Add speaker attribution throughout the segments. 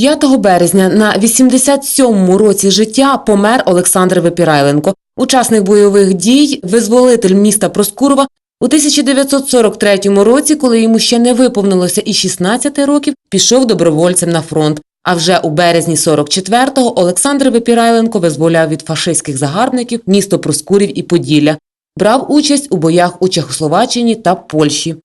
Speaker 1: 5 березня на 87-му році життя помер Олександр Випірайленко, учасник бойових дій, визволитель міста Проскурова. У 1943 році, коли йому ще не виповнилося і 16 років, пішов добровольцем на фронт. А вже у березні 44-го Олександр Випірайленко визволяв від фашистських загарбників місто Проскурів і Поділля. Брав участь у боях у Чехословаччині та Польщі.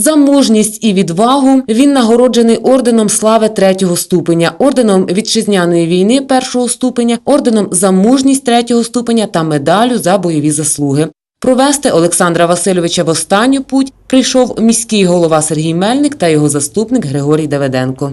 Speaker 1: За мужність і відвагу він нагороджений орденом слави третього ступеня, орденом вітчизняної війни першого ступеня, орденом за мужність третього ступеня та медалю за бойові заслуги. Провести Олександра Васильовича в останню путь прийшов міський голова Сергій Мельник та його заступник Григорій Давиденко.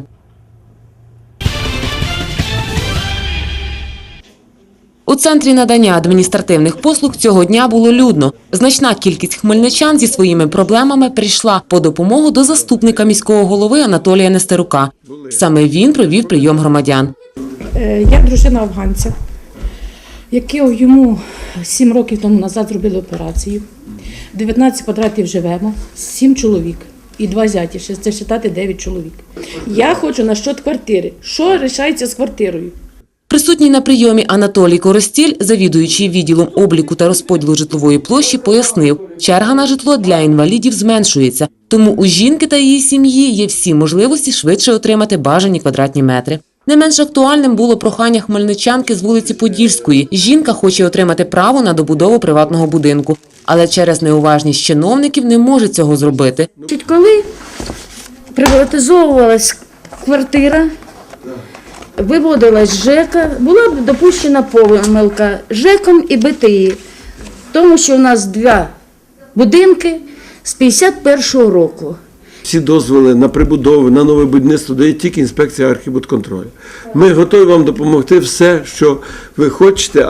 Speaker 1: У центрі надання адміністративних послуг цього дня було людно. Значна кількість хмельничан зі своїми проблемами прийшла по допомогу до заступника міського голови Анатолія Нестерука. Саме він провів прийом громадян.
Speaker 2: Е, Я дружина афганця, який йому 7 років тому назад зробили операцію. 19 квадратів живемо, 7 чоловік і два зяті, ще це вважати 9 чоловік. Я хочу на щот квартири. Що рішається з квартирою?
Speaker 1: Присутній на прийомі Анатолій Коростіль, завідуючий відділом обліку та розподілу житлової площі, пояснив, черга на житло для інвалідів зменшується, тому у жінки та її сім'ї є всі можливості швидше отримати бажані квадратні метри. Не менш актуальним було прохання хмельничанки з вулиці Подільської. Жінка хоче отримати право на добудову приватного будинку, але через неуважність чиновників не може цього зробити.
Speaker 2: Коли приватизовувалась квартира, виводилась ЖЕКа, була б допущена помилка ЖЕКом і БТІ, тому що у нас два будинки з 51-го року.
Speaker 3: Всі дозволи на прибудову, на нове будівництво дає тільки інспекція архібудконтролю. Ми готові вам допомогти все, що ви хочете.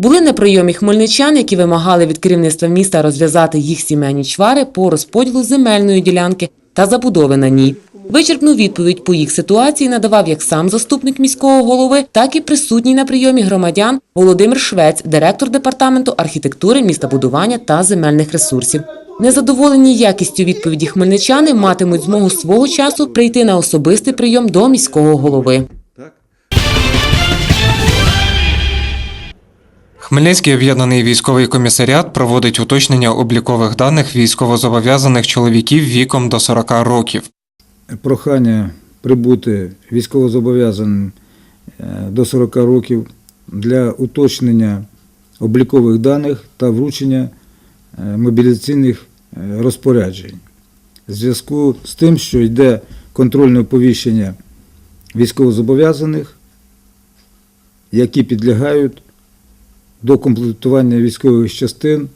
Speaker 1: Були на прийомі хмельничан, які вимагали від керівництва міста розв'язати їх сімейні чвари по розподілу земельної ділянки та забудови на ній. Вичерпну відповідь по їх ситуації надавав як сам заступник міського голови, так і присутній на прийомі громадян Володимир Швець, директор департаменту архітектури, містобудування та земельних ресурсів. Незадоволені якістю відповіді хмельничани матимуть змогу свого часу прийти на особистий прийом до міського голови.
Speaker 4: Хмельницький об'єднаний військовий комісаріат проводить уточнення облікових даних військовозобов'язаних чоловіків віком до 40 років.
Speaker 5: прохання прибути військовозобов'язаним е, до 40 років для уточнення облікових даних та вручення е, мобілізаційних е, розпоряджень. В зв'язку з тим, що йде контрольне оповіщення військовозобов'язаних, які підлягають до комплектування військових частин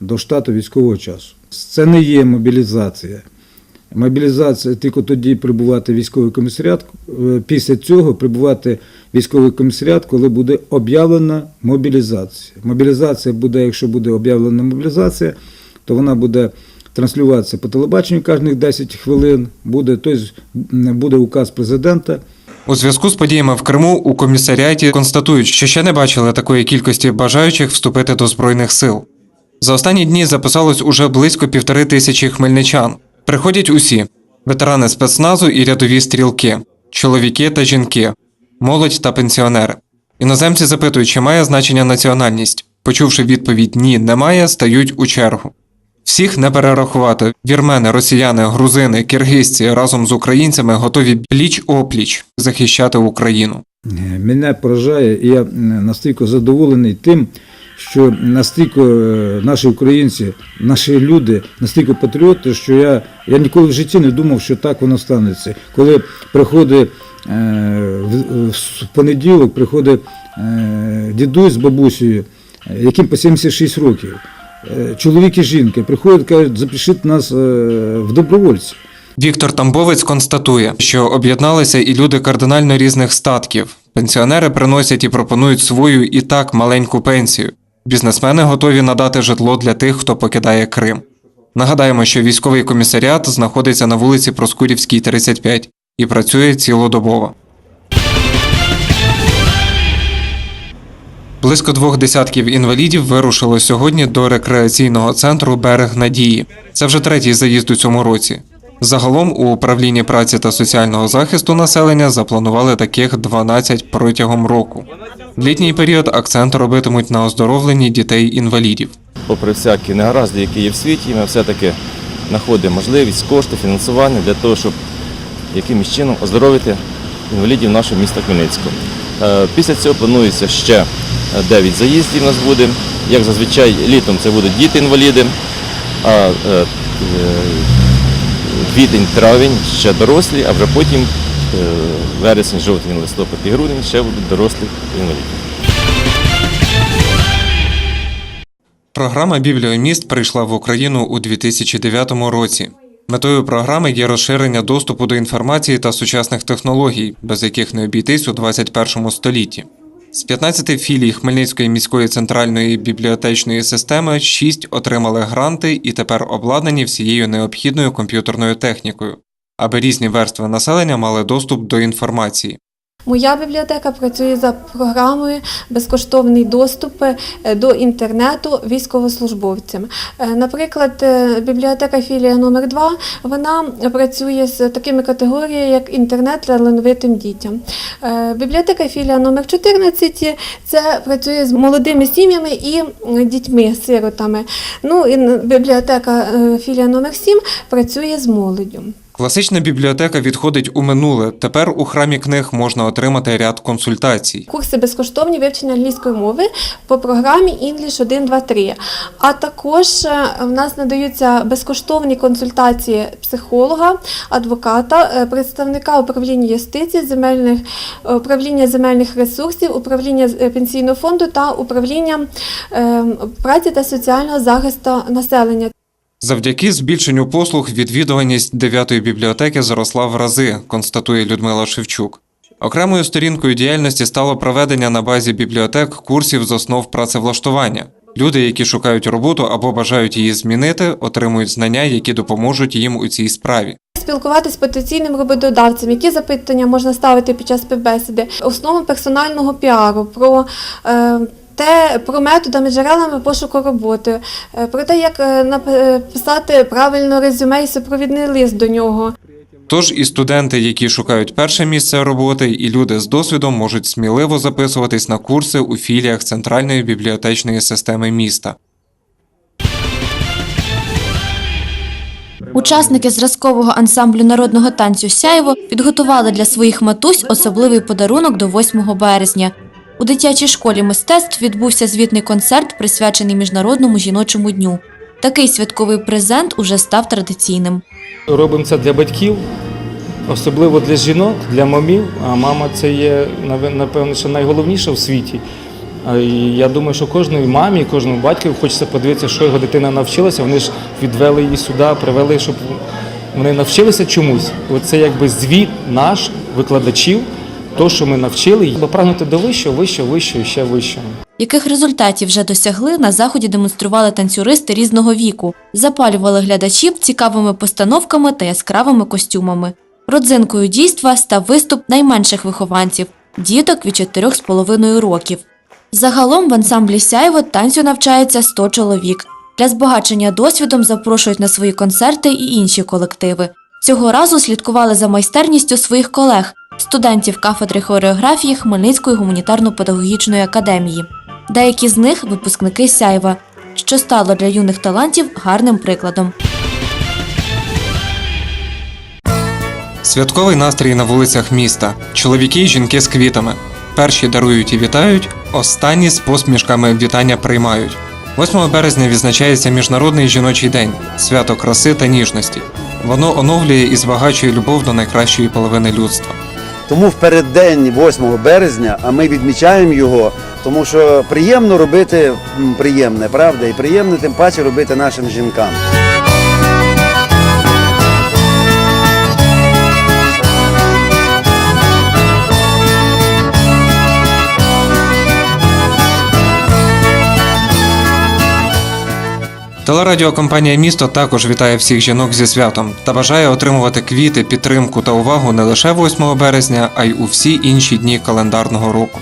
Speaker 5: до штату військового часу. Це не є мобілізація. Мобілізація тільки тоді прибувати військовий комісаріат. е, Після цього прибувати військовий комісаріат, коли буде об'явлена мобілізація. Мобілізація буде, якщо буде об'явлена мобілізація, то вона буде транслюватися по телебаченню кожних 10 хвилин. Буде, тобто буде указ президента.
Speaker 4: У зв'язку з подіями в Криму у комісаріаті констатують, що ще не бачили такої кількості бажаючих вступити до збройних сил. За останні дні записалось уже близько півтори тисячі хмельничан. Приходять усі: ветерани спецназу і рядові стрілки, чоловіки та жінки, молодь та пенсіонери. Іноземці запитують, чи має значення національність. Почувши відповідь Ні, немає, стають у чергу. Всіх не перерахувати. Вірмени, росіяни, грузини, киргизці разом з українцями готові пліч опліч захищати Україну.
Speaker 5: Е, Мене поражає, і я настільки задоволений тим, що настільки е, наші українці, наші люди, настільки патріоти, що я, я ніколи в житті не думав, що так воно станеться. Коли приходить е, в, понеділок, приходить дідусь з бабусею, яким по 76 років, чоловік і жінка, приходять, кажуть, запишіть нас е, в добровольці.
Speaker 4: Віктор Тамбовець констатує, що об'єдналися і люди кардинально різних статків. Пенсіонери приносять і пропонують свою і так маленьку пенсію. Бізнесмени готові надати житло для тих, хто покидає Крим. Нагадаємо, що військовий комісаріат знаходиться на вулиці Проскурівській, 35 і працює цілодобово. Близько двох десятків інвалідів вирушило сьогодні до рекреаційного центру Берег Надії. Це вже третій заїзд у цьому році. Загалом у управлінні праці та соціального захисту населення запланували таких 12 протягом року. В літній період акцент робитимуть на оздоровленні дітей-інвалідів.
Speaker 6: попри всякі негаразди, які є в світі, ми все-таки знаходимо можливість, кошти, фінансування для того, щоб якимось чином оздоровити інвалідів нашого міста Хмельницького. Е, Після цього планується ще 9 заїздів у нас буде. Як зазвичай літом це будуть діти-інваліди, а е, е, квітень, травень ще дорослі, а вже потім е, вересень, жовтень, листопад і грудень ще будуть дорослі інваліди.
Speaker 4: Програма Бібліоміст прийшла в Україну у 2009 році. Метою програми є розширення доступу до інформації та сучасних технологій, без яких не обійтись у 21 столітті. З 15 філій Хмельницької міської центральної бібліотечної системи 6 отримали гранти і тепер обладнані всією необхідною комп'ютерною технікою, аби різні верстви населення мали доступ до інформації.
Speaker 7: Моя бібліотека працює за програмою безкоштовний доступ е, до інтернету військовослужбовцям. Е, Наприклад, е, бібліотека філія номер 2 вона працює з такими категоріями, як інтернет талановитим дітям. Бібліотека філія номер 14 це працює з молодими сім'ями і дітьми-сиротами. Ну і бібліотека філія номер 7 працює з молоддю.
Speaker 4: Класична бібліотека відходить у минуле. Тепер у храмі книг можна отримати ряд консультацій.
Speaker 7: Курси безкоштовні вивчення англійської мови по програмі English 1, 2, 3. А також е, в нас надаються безкоштовні консультації психолога, адвоката, е, представника управління юстиції, земельних е, управління земельних ресурсів, управління пенсійного фонду та управління е, праці та соціального захисту населення.
Speaker 4: Завдяки збільшенню послуг відвідуваність дев'ятої бібліотеки зросла в рази, констатує Людмила Шевчук. Окремою сторінкою діяльності стало проведення на базі бібліотек курсів з основ працевлаштування. Люди, які шукають роботу або бажають її змінити, отримують знання, які допоможуть їм у цій справі.
Speaker 7: Спілкуватися з потенційним роботодавцем, які запитання можна ставити під час співбесіди, основи персонального піару, про е, те, про методами, джерелами пошуку роботи, е, про те, як е, написати правильно резюме і супровідний лист до нього.
Speaker 4: Тож і студенти, які шукають перше місце роботи, і люди з досвідом можуть сміливо записуватись на курси у філіях центральної бібліотечної системи міста.
Speaker 8: Учасники зразкового ансамблю народного танцю Сяєво підготували для своїх матусь особливий подарунок до 8 березня. У дитячій школі мистецтв відбувся звітний концерт, присвячений Міжнародному жіночому дню. Такий святковий презент уже став традиційним.
Speaker 9: Робимо це для батьків, особливо для жінок, для мамів. А мама це є напевно, що найголовніше в світі. Я думаю, що кожній мамі, кожному батькові хочеться подивитися, що його дитина навчилася. Вони ж відвели її сюди, привели, щоб вони навчилися чомусь. Оце якби звіт наш, викладачів, то, що ми навчили, і прагнути до вищого, вищого, вищого і ще вищого.
Speaker 8: Яких результатів вже досягли, на заході демонстрували танцюристи різного віку, запалювали глядачів цікавими постановками та яскравими костюмами. Родзинкою дійства став виступ найменших вихованців діток від 4,5 років. Загалом в ансамблі Сяйво танцю навчається 100 чоловік. Для збагачення досвідом запрошують на свої концерти і інші колективи. Цього разу слідкували за майстерністю своїх колег, студентів кафедри хореографії Хмельницької гуманітарно-педагогічної академії. Деякі з них випускники Сяйва, що стало для юних талантів гарним прикладом.
Speaker 4: Святковий настрій на вулицях міста. Чоловіки й жінки з квітами. Перші дарують і вітають, останні з посмішками вітання приймають. 8 березня відзначається Міжнародний жіночий день свято краси та ніжності. Воно оновлює і збагачує любов до найкращої половини людства.
Speaker 10: Тому в переддень 8 березня, а ми відмічаємо його, тому що приємно робити приємне, правда, і приємно тим паче робити нашим жінкам.
Speaker 4: Телерадіокомпанія Місто також вітає всіх жінок зі святом та бажає отримувати квіти, підтримку та увагу не лише 8 березня, а й у всі інші дні календарного року.